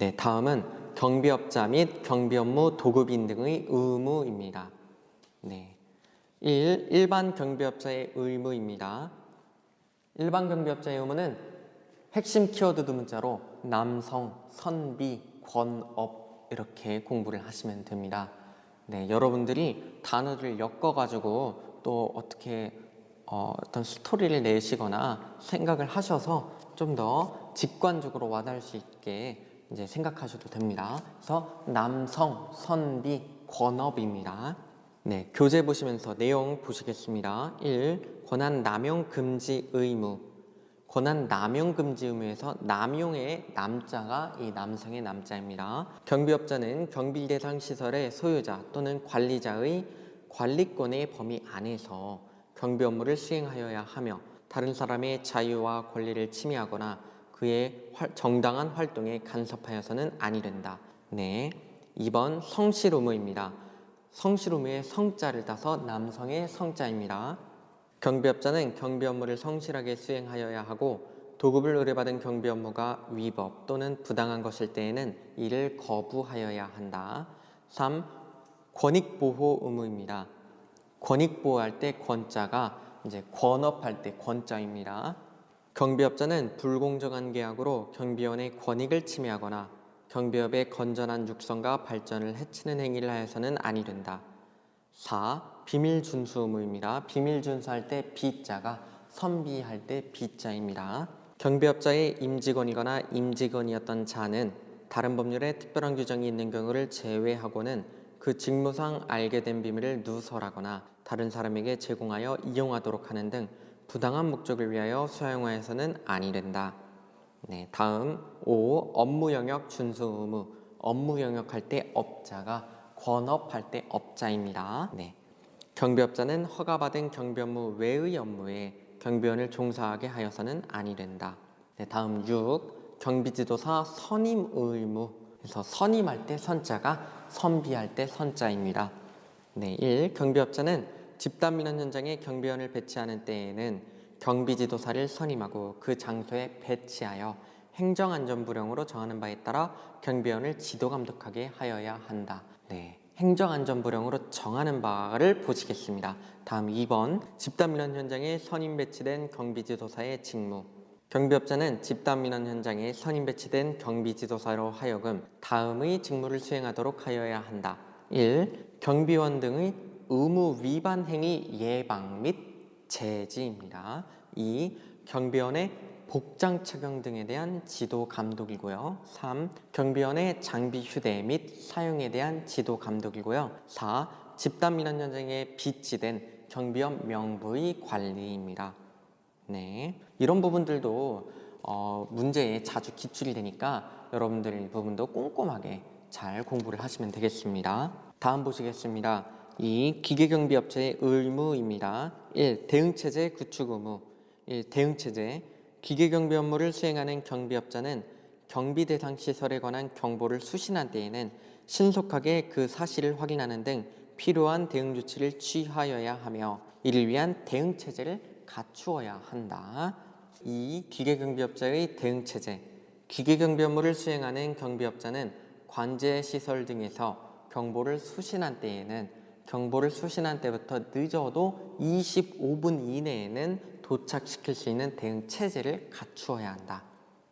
네, 다음은 경비업자 및 경비업무 도급인 등의 의무입니다. 네. 1. 일반 경비업자의 의무입니다. 일반 경비업자의 의무는 핵심 키워드 문자로 남성, 선비, 권업 이렇게 공부를 하시면 됩니다. 네, 여러분들이 단어를 엮어가지고 또 어떻게 어, 어떤 스토리를 내시거나 생각을 하셔서 좀 더 직관적으로 와닿을 수 있게 이제 생각하셔도 됩니다. 그래서 남성, 선비, 권업입니다. 네, 교재 보시면서 내용 보시겠습니다. 1. 권한 남용 금지 의무. 권한 남용 금지 의무에서 남용의 남자가 이 남성의 남자입니다. 경비업자는 경비 대상 시설의 소유자 또는 관리자의 관리권의 범위 안에서 경비 업무를 수행하여야 하며 다른 사람의 자유와 권리를 침해하거나 그의 활- 정당한 활동에 간섭하여서는 아니 된다. 네. 2번 성실 의무입니다. 성실 의무의 성자를 따서 남성의 성자입니다. 경비업자는 경비 업무를 성실하게 수행하여야 하고 도급을 의뢰받은 경비 업무가 위법 또는 부당한 것일 때에는 이를 거부하여야 한다. 3. 권익보호 의무입니다. 권익보호할 때 권자가 이제 권업할 때 권자입니다. 경비업자는 불공정한 계약으로 경비원의 권익을 침해하거나 경비업의 건전한 육성과 발전을 해치는 행위를 하여서는 아니 된다. 4. 비밀 준수 의무입니다. 비밀 준수할 때 B자가 선비할 때 B자입니다. 경비업자의 임직원이거나 임직원이었던 자는 다른 법률에 특별한 규정이 있는 경우를 제외하고는 그 직무상 알게 된 비밀을 누설하거나 다른 사람에게 제공하여 이용하도록 하는 등 부당한 목적을 위하여 사용하여서는 아니 된다. 네, 다음 5. 업무 영역 준수 의무. 업무 영역 할 때 업자가 권업할 때 업자입니다. 네. 경비업자는 허가받은 경비업무 외의 업무에 경비원을 종사하게 하여서는 아니 된다. 네, 다음 6. 경비지도사 선임 의무. 그래서 선임할 때 선자가 선비할 때 선자입니다. 네, 1. 경비업자는 집단 민원 현장에 경비원을 배치하는 때에는 경비지도사를 선임하고 그 장소에 배치하여 행정안전부령으로 정하는 바에 따라 경비원을 지도 감독하게 하여야 한다. 네. 행정안전부령으로 정하는 바를 보시겠습니다. 다음 2번 집단민원 현장에 선임 배치된 경비지도사의 직무 경비업자는 집단민원 현장에 선임 배치된 경비지도사로 하여금 다음의 직무를 수행하도록 하여야 한다. 1. 경비원 등의 의무 위반 행위 예방 및 제지입니다. 2. 경비원의 복장 착용 등에 대한 지도 감독이고요. 3. 경비원의 장비 휴대 및 사용에 대한 지도 감독이고요. 4. 집단 민원 현장에 비치된 경비원 명부의 관리입니다. 네. 이런 부분들도 어, 문제에 자주 기출이 되니까 여러분들 이 부분도 꼼꼼하게 잘 공부를 하시면 되겠습니다. 다음 보시겠습니다. 이 기계경비업체의 의무입니다. 1. 대응체제 구축 의무 1. 대응체제 기계경비 업무를 수행하는 경비업자는 경비 대상 시설에 관한 경보를 수신한 때에는 신속하게 그 사실을 확인하는 등 필요한 대응 조치를 취하여야 하며 이를 위한 대응 체제를 갖추어야 한다. 이 기계경비업자의 대응 체제 기계경비 업무를 수행하는 경비업자는 관제 시설 등에서 경보를 수신한 때에는 경보를 수신한 때부터 늦어도 25분 이내에는 도착시킬 수 있는 대응 체제를 갖추어야 한다.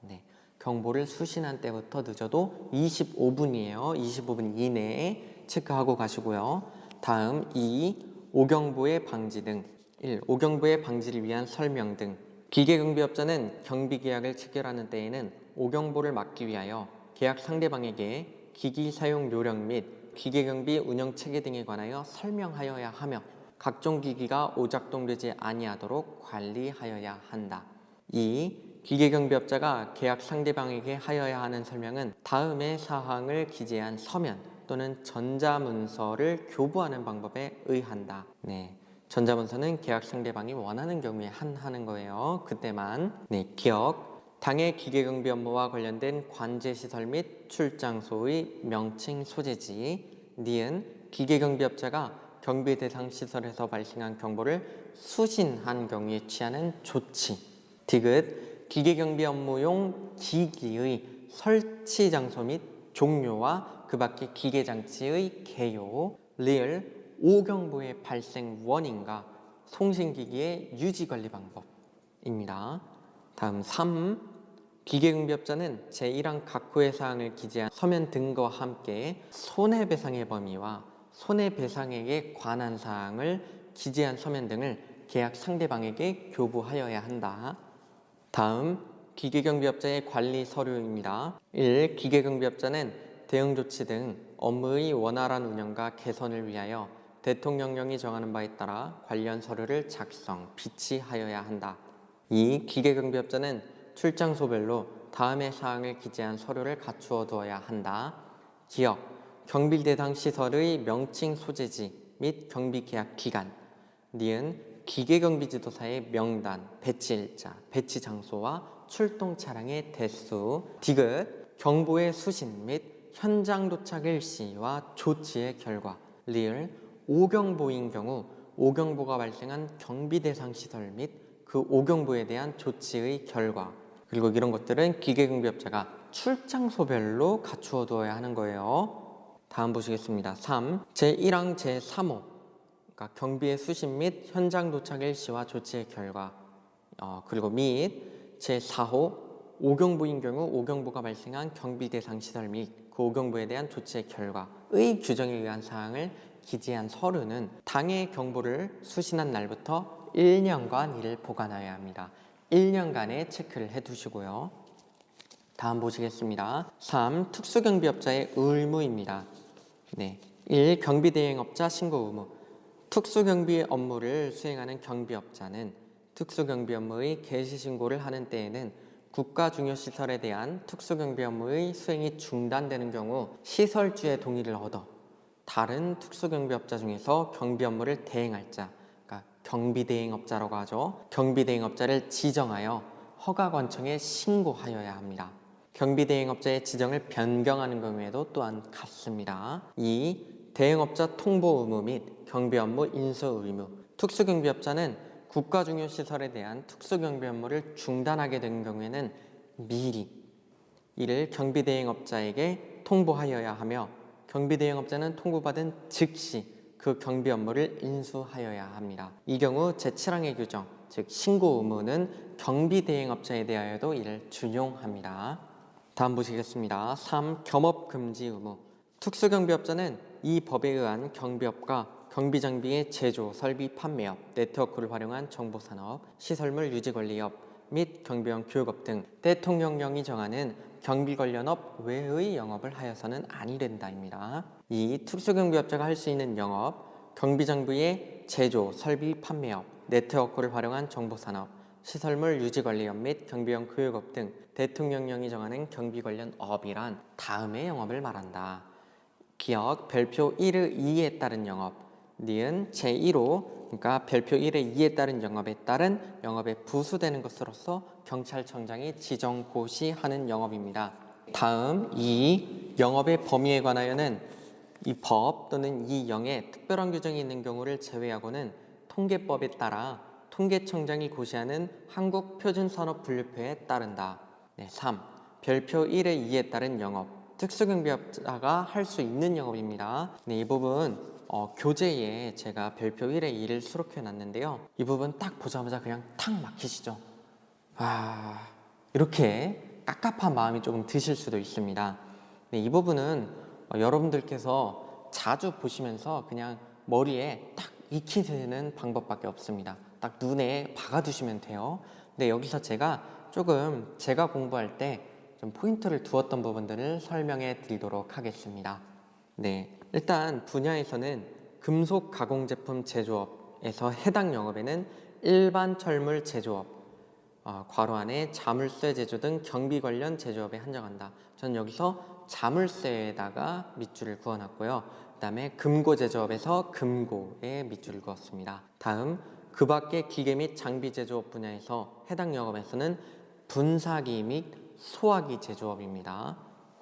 네. 경보를 수신한 때부터 늦어도 25분이에요. 25분 이내에 체크하고 가시고요. 다음 2. 오경보의 방지 등 1. 오경보의 방지를 위한 설명 등 기계경비업자는 경비계약을 체결하는 때에는 오경보를 막기 위하여 계약 상대방에게 기기 사용 요령 및 기계경비 운영 체계 등에 관하여 설명하여야 하며 각종 기기가 오작동되지 아니하도록 관리하여야 한다. 2. 기계경비업자가 계약 상대방에게 하여야 하는 설명은 다음의 사항을 기재한 서면 또는 전자문서를 교부하는 방법에 의한다. 네. 전자문서는 계약 상대방이 원하는 경우에 한 하는 거예요. 그때만. 네. 기억. 당해 기계경비 업무와 관련된 관제시설 및 출장소의 명칭 소재지. 니은 기계경비업자가 경비 대상 시설에서 발생한 경보를 수신한 경우에 취하는 조치. 디귿 기계경비 업무용 기기의 설치 장소 및 종료와 그 밖의 기계 장치의 개요 리을 오경보의 발생 원인과 송신기기의 유지 관리 방법입니다. 다음 3 기계응비업자는 제1항 각호의 사항을 기재한 서면 등과 함께 손해배상의 범위와 손해배상액에 관한 사항을 기재한 서면 등을 계약 상대방에게 교부하여야 한다. 다음 기계경비업자의 관리 서류입니다. 1. 기계경비업자는 대응 조치 등 업무의 원활한 운영과 개선을 위하여 대통령령이 정하는 바에 따라 관련 서류를 작성, 비치하여야 한다. 2. 기계경비업자는 출장소별로 다음의 사항을 기재한 서류를 갖추어 두어야 한다. 기억, 경비 대상 시설의 명칭 소재지 및 경비 계약 기간, 니은 기계 경비 지도사의 명단, 배치 일자, 배치 장소와 출동 차량의 대수, 디귿, 경보의 수신 및 현장 도착 일시와 조치의 결과, 리을, 오경보인 경우 오경보가 발생한 경비 대상 시설 및 그 오경보에 대한 조치의 결과, 그리고 이런 것들은 기계경비업자가 출장소별로 갖추어 두어야 하는 거예요. 다음 보시겠습니다. 3. 제1항 제3호 그러니까 경비의 수신 및 현장 도착 일시와 조치의 결과 어, 그리고 및 제4호 오경부인 경우 오경부가 발생한 경비 대상 시설 및 그 오경부에 대한 조치의 결과의 규정에 의한 사항을 기재한 서류는 당해 경보를 수신한 날부터 1년간 이를 보관하여야 합니다. 1년간의 체크를 해 두시고요. 다음 보시겠습니다. 3. 특수경비업자의 의무입니다. 네. 1. 경비대행업자 신고 의무. 특수경비 업무를 수행하는 경비업자는 특수경비 업무의 개시 신고를 하는 때에는 국가 중요 시설에 대한 특수경비 업무의 수행이 중단되는 경우 시설주의 동의를 얻어 다른 특수경비업자 중에서 경비 업무를 대행할 자, 그러니까 경비대행업자라고 하죠. 경비대행업자를 지정하여 허가관청에 신고하여야 합니다. 경비대행업자의 지정을 변경하는 경우에도 또한 같습니다. 2. 대행업자 통보 의무 및 경비 업무 인수 의무. 특수경비업자는 국가중요시설에 대한 특수경비 업무를 중단하게 된 경우에는 미리 이를 경비대행업자에게 통보하여야 하며 경비 대행업자는 통보받은 즉시 그 경비 업무를 인수하여야 합니다. 이 경우 제7항의 규정, 즉 신고 의무는 경비 대행업자에 대하여도 이를 준용합니다. 다음 보시겠습니다. 3. 겸업 금지 의무. 특수경비업자는 이 법에 의한 경비업과 경비장비의 제조, 설비, 판매업, 네트워크를 활용한 정보산업, 시설물 유지관리업 및 경비원 교육업 등 대통령령이 정하는 경비 관련업 외의 영업을 하여서는 아니 된다입니다. 이 특수경비업자가 할 수 있는 영업, 경비장비의 제조, 설비, 판매업, 네트워크를 활용한 정보산업, 시설물 유지관리업 및 경비원 교육업 등 대통령령이 정하는 경비 관련 업이란 다음의 영업을 말한다. 기억 별표 1의 2에 따른 영업, 니은 제1호 그러니까 별표 1의 2에 따른 영업에 따른 영업에 부수되는 것으로서 경찰청장이 지정 고시하는 영업입니다. 다음 이 영업의 범위에 관하여는 이 법 또는 이 영에 특별한 규정이 있는 경우를 제외하고는 통계법에 따라 통계청장이 고시하는 한국표준산업분류표에 따른다. 네, 3. 별표 1의 2에 따른 영업. 특수경비업자가 할 수 있는 영업입니다. 네, 이 부분 어, 교재에 제가 별표 1의 2를 수록해 놨는데요. 이 부분 딱 보자마자 그냥 탁 막히시죠? 아, 이렇게 깝깝한 마음이 조금 드실 수도 있습니다. 네, 이 부분은 어, 여러분들께서 자주 보시면서 그냥 머리에 딱 익히는 방법밖에 없습니다. 딱 눈에 박아두시면 돼요. 근데 여기서 제가 조금 제가 공부할 때 좀 포인트를 두었던 부분들을 설명해 드리도록 하겠습니다. 네, 일단 분야에서는 금속 가공 제품 제조업에서 해당 영업에는 일반 철물 제조업, 어, 괄호 안에 자물쇠 제조 등 경비 관련 제조업에 한정한다. 저는 여기서 자물쇠에다가 밑줄을 그어놨고요. 그 다음에 금고 제조업에서 금고에 밑줄을 그었습니다. 다음 그 밖의 기계 및 장비 제조업 분야에서 해당 영업에서는 분사기 및 소화기 제조업입니다.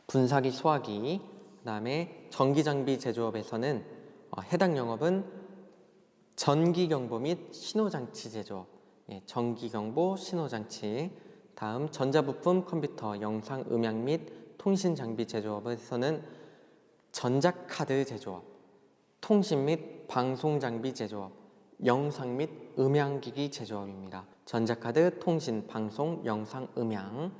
분사기, 소화기. 그다음에 전기 장비 제조업에서는 어, 해당 영업은 전기 경보 및 신호 장치 제조업. 예, 전기 경보, 신호 장치. 다음 전자부품, 컴퓨터, 영상, 음향 및 통신장비 제조업에서는 전자카드 제조업, 통신 및 방송장비 제조업, 영상 및 음향기기 제조업입니다. 전자카드, 통신, 방송, 영상, 음향.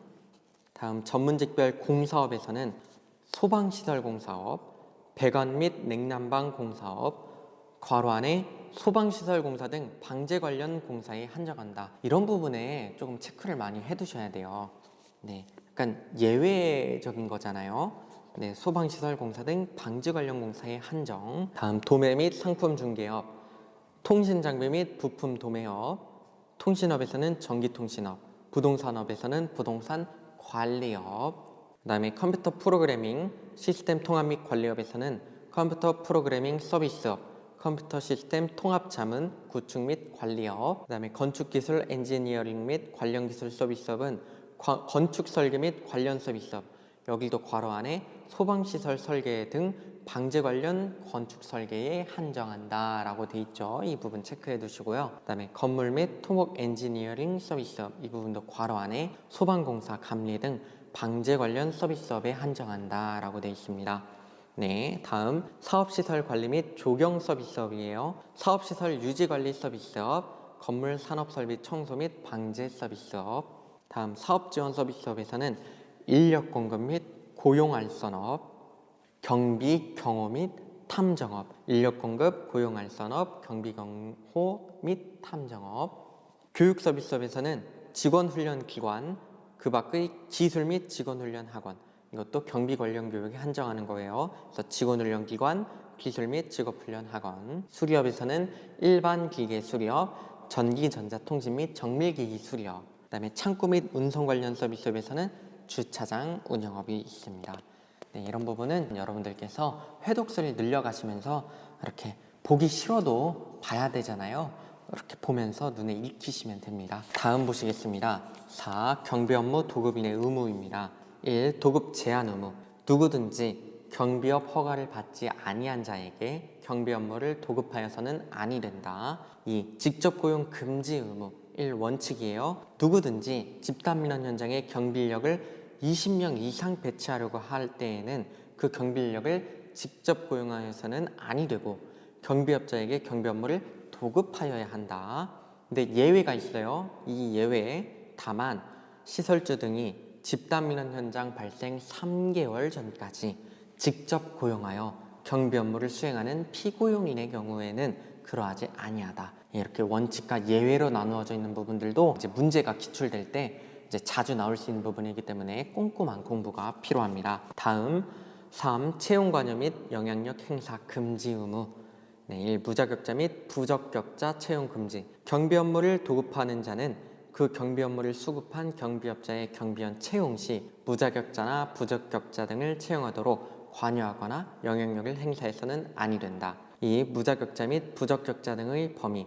다음 전문직별 공사업에서는 소방시설 공사업, 배관 및 냉난방 공사업, 괄호 안에 소방시설 공사 등 방제 관련 공사에 한정한다. 이런 부분에 조금 체크를 많이 해두셔야 돼요. 네, 약간 예외적인 거잖아요. 네, 소방시설 공사 등 방제 관련 공사에 한정. 다음 도매 및 상품 중개업, 통신 장비 및 부품 도매업, 통신업에서는 전기통신업, 부동산업에서는 부동산 관리업, 그 다음에 컴퓨터 프로그래밍, 시스템 통합 및 관리업에서는 컴퓨터 프로그래밍 서비스업, 컴퓨터 시스템 통합 자문, 구축 및 관리업, 그 다음에 건축 기술 엔지니어링 및 관련 기술 서비스업은 과- 건축 설계 및 관련 서비스업, 여기도 괄호 안에 소방시설 설계 등 방제 관련 건축 설계에 한정한다 라고 돼 있죠. 이 부분 체크해 두시고요. 그 다음에 건물 및 토목 엔지니어링 서비스업 이 부분도 괄호 안에 소방공사 감리 등 방제 관련 서비스업에 한정한다라고 돼 있습니다. 네, 다음 사업시설 관리 및 조경 서비스업이에요. 사업시설 유지 관리 서비스업, 건물 산업 설비 청소 및 방제 서비스업. 다음 사업 지원 서비스업에서는 인력 공급 및 고용 알선업, 경비 경호 및 탐정업, 인력 공급 고용 알선업, 경비 경호 및 탐정업. 교육 서비스업에서는 직원 훈련 기관, 그 밖의 기술 및 직원 훈련 학원. 이것도 경비 관련 교육에 한정하는 거예요. 그래서 직원 훈련 기관, 기술 및 직업 훈련 학원. 수리업에서는 일반 기계 수리업, 전기 전자통신 및 정밀기기 수리업. 그다음에 창고 및 운송 관련 서비스업에서는 주차장 운영업이 있습니다. 네, 이런 부분은 여러분들께서 회독수를 늘려가시면서 이렇게 보기 싫어도 봐야 되잖아요. 이렇게 보면서 눈에 익히시면 됩니다. 다음 보시겠습니다. 4. 경비 업무 도급인의 의무입니다. 1. 도급 제한 의무. 누구든지 경비업 허가를 받지 아니한 자에게 경비 업무를 도급하여서는 아니 된다. 2. 직접 고용 금지 의무. 1. 원칙이에요. 누구든지 집단 민원 현장에 경비 인력을 20명 이상 배치하려고 할 때에는 그 경비 인력을 직접 고용하여서는 아니 되고 경비업자에게 경비 업무를 도급하여야 한다. 근데 예외가 있어요. 이 예외에 다만 시설주 등이 집단 민원 현장 발생 3개월 전까지 직접 고용하여 경비 업무를 수행하는 피고용인의 경우에는 그러하지 아니하다. 이렇게 원칙과 예외로 나누어져 있는 부분들도 이제 문제가 기출될 때 이제 자주 나올 수 있는 부분이기 때문에 꼼꼼한 공부가 필요합니다. 다음 3. 채용 관여 및 영향력 행사 금지 의무 네, 1. 무자격자 및 부적격자 채용 금지 경비 업무를 도급하는 자는 그 경비 업무를 수급한 경비업자의 경비원 채용 시 무자격자나 부적격자 등을 채용하도록 관여하거나 영향력을 행사해서는 아니 된다. 이 무자격자 및 부적격자 등의 범위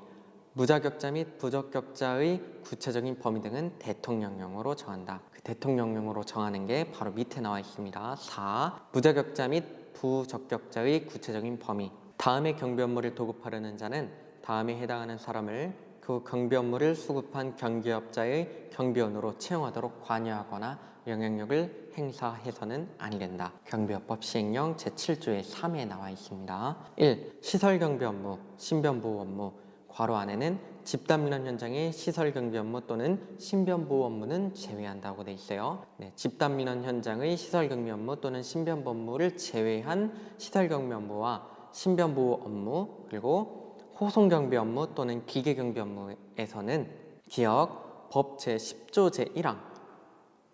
무자격자 및 부적격자의 구체적인 범위 등은 대통령령으로 정한다. 그 대통령령으로 정하는 게 바로 밑에 나와 있습니다. 4. 무자격자 및 부적격자의 구체적인 범위. 다음에 경비 업무를 도급하려는 자는 다음에 해당하는 사람을 그 경비 업무를 수급한 경기업자의 경비원으로 채용하도록 관여하거나 영향력을 행사해서는 아니 된다. 경비업법 시행령 제7조의 3에 나와 있습니다. 1. 시설 경비 업무, 신변보호 업무, 괄호 안에는 집단 민원 현장의 시설 경비 업무 또는 신변 보호 업무는 제외한다고 돼 있어요. 네, 집단 민원 현장의 시설 경비 업무 또는 신변 보호 업무를 제외한 시설 경비 업무와 신변 보호 업무 그리고 호송 경비 업무 또는 기계 경비 업무에서는 기억 법 제10조 제1항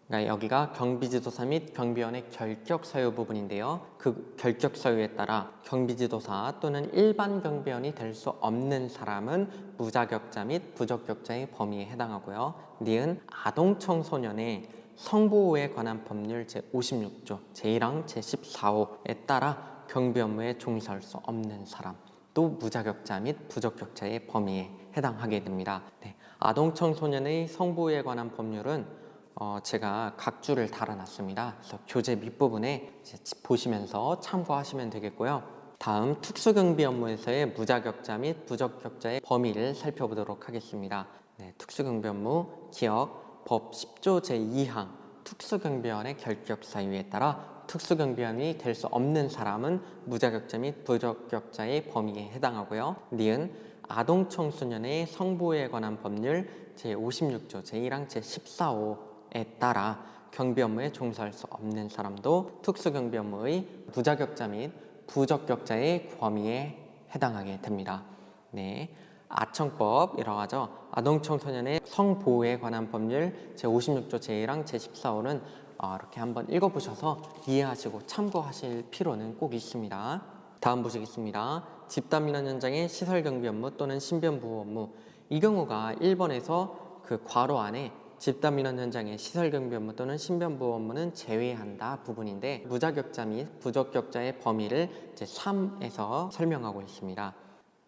그러니까 여기가 경비지도사 및 경비원의 결격 사유 부분인데요. 그 결격 사유에 따라 경비지도사 또는 일반 경비원이 될 수 없는 사람은 무자격자 및 부적격자의 범위에 해당하고요. 니은 아동 청소년의 성보호에 관한 법률 제56조 제1항 제14호에 따라 경비 업무에 종사할 수 없는 사람 또 무자격자 및 부적격자의 범위에 해당하게 됩니다. 네, 아동 청소년의 성보호에 관한 법률은 어, 제가 각주를 달아놨습니다. 그래서 교재 밑부분에 보시면서 참고하시면 되겠고요. 다음 특수경비 업무에서의 무자격자 및 부적격자의 범위를 살펴보도록 하겠습니다. 네, 특수경비 업무 기억 법 10조 제2항 특수경비원의 결격 사유에 따라 특수경비원이 될 수 없는 사람은 무자격자 및 부적격자의 범위에 해당하고요. 니은 아동 청소년의 성보호에 관한 법률 제56조 제1항 제14호에 따라 경비 업무에 종사할 수 없는 사람도 특수경비 업무의 무자격자 및 부적격자의 범위에 해당하게 됩니다. 네. 아청법이라고 하죠. 아동 청소년의 성보호에 관한 법률 제56조 제1항 제14호는 어, 이렇게 한번 읽어보셔서 이해하시고 참고하실 필요는 꼭 있습니다. 다음 보시겠습니다. 집단 민원 현장의 시설 경비 업무 또는 신변 보호 업무 이 경우가 1번에서 그 괄호 안에 집단 민원 현장의 시설 경비 업무 또는 신변 보호 업무는 제외한다 부분인데 무자격자 및 부적격자의 범위를 이제 3에서 설명하고 있습니다.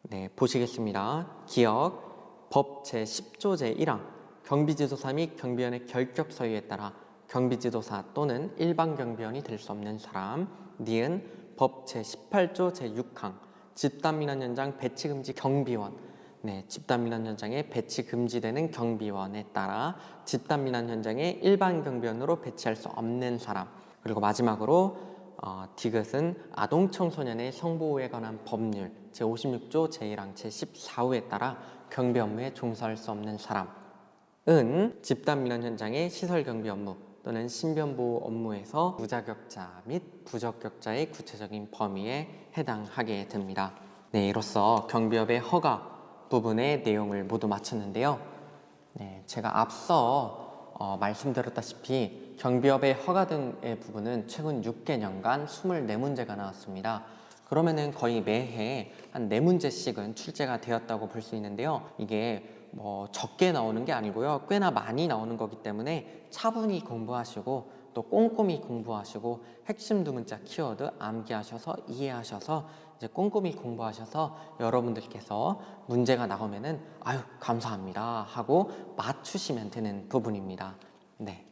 네, 보시겠습니다. 기억 법 제10조 제1항 경비지도사 및 경비원의 결격 서유에 따라 경비지도사 또는 일반 경비원이 될 수 없는 사람 니은 법 제18조 제6항 집단민원 현장 배치금지 경비원. 네, 집단민원 현장에 배치 금지되는 경비원에 따라 집단민원 현장에 일반 경비원으로 배치할 수 없는 사람. 그리고 마지막으로 어, 디귿은 아동 청소년의 성보호에 관한 법률 제56조 제1항 제14호에 따라 경비 업무에 종사할 수 없는 사람 은 집단 민원 현장의 시설 경비 업무 또는 신변 보호 업무에서 무자격자 및 부적격자의 구체적인 범위에 해당하게 됩니다. 네, 이로써 경비업의 허가 부분의 내용을 모두 마쳤는데요. 네, 제가 앞서 어, 말씀드렸다시피 경비업의 허가 등의 부분은 최근 6개년간 24문제가 나왔습니다. 그러면은 거의 매해 한 4문제씩은 출제가 되었다고 볼 수 있는데요. 이게 뭐 적게 나오는 게 아니고요. 꽤나 많이 나오는 거기 때문에 차분히 공부하시고 또 꼼꼼히 공부하시고 핵심 두 문자 키워드 암기하셔서 이해하셔서 이제 꼼꼼히 공부하셔서 여러분들께서 문제가 나오면은 아유 감사합니다 하고 맞추시면 되는 부분입니다. 네.